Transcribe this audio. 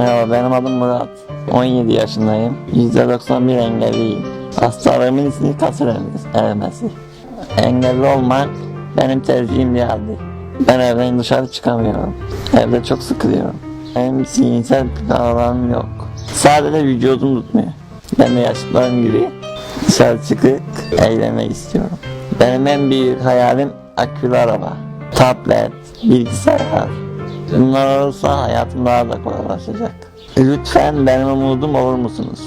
Merhaba benim adım Murat. 17 yaşındayım. %91 engelliyim. Hastalığımın ismi kasır erimesi. Engelli olmak benim tercihim değildi. Ben evden dışarı çıkamıyorum. Evde çok sıkılıyorum. Benim zihinsel planlarım yok. Sadece vücudum tutmuyor. Ben de yaşlılarım gibi dışarı çıkıp eğlenmek istiyorum. Benim en büyük hayalim akülü araba, tablet, bilgisayar. Bunlar olursa hayatım daha da kolaylaşacak. Lütfen benim umudum olur musunuz?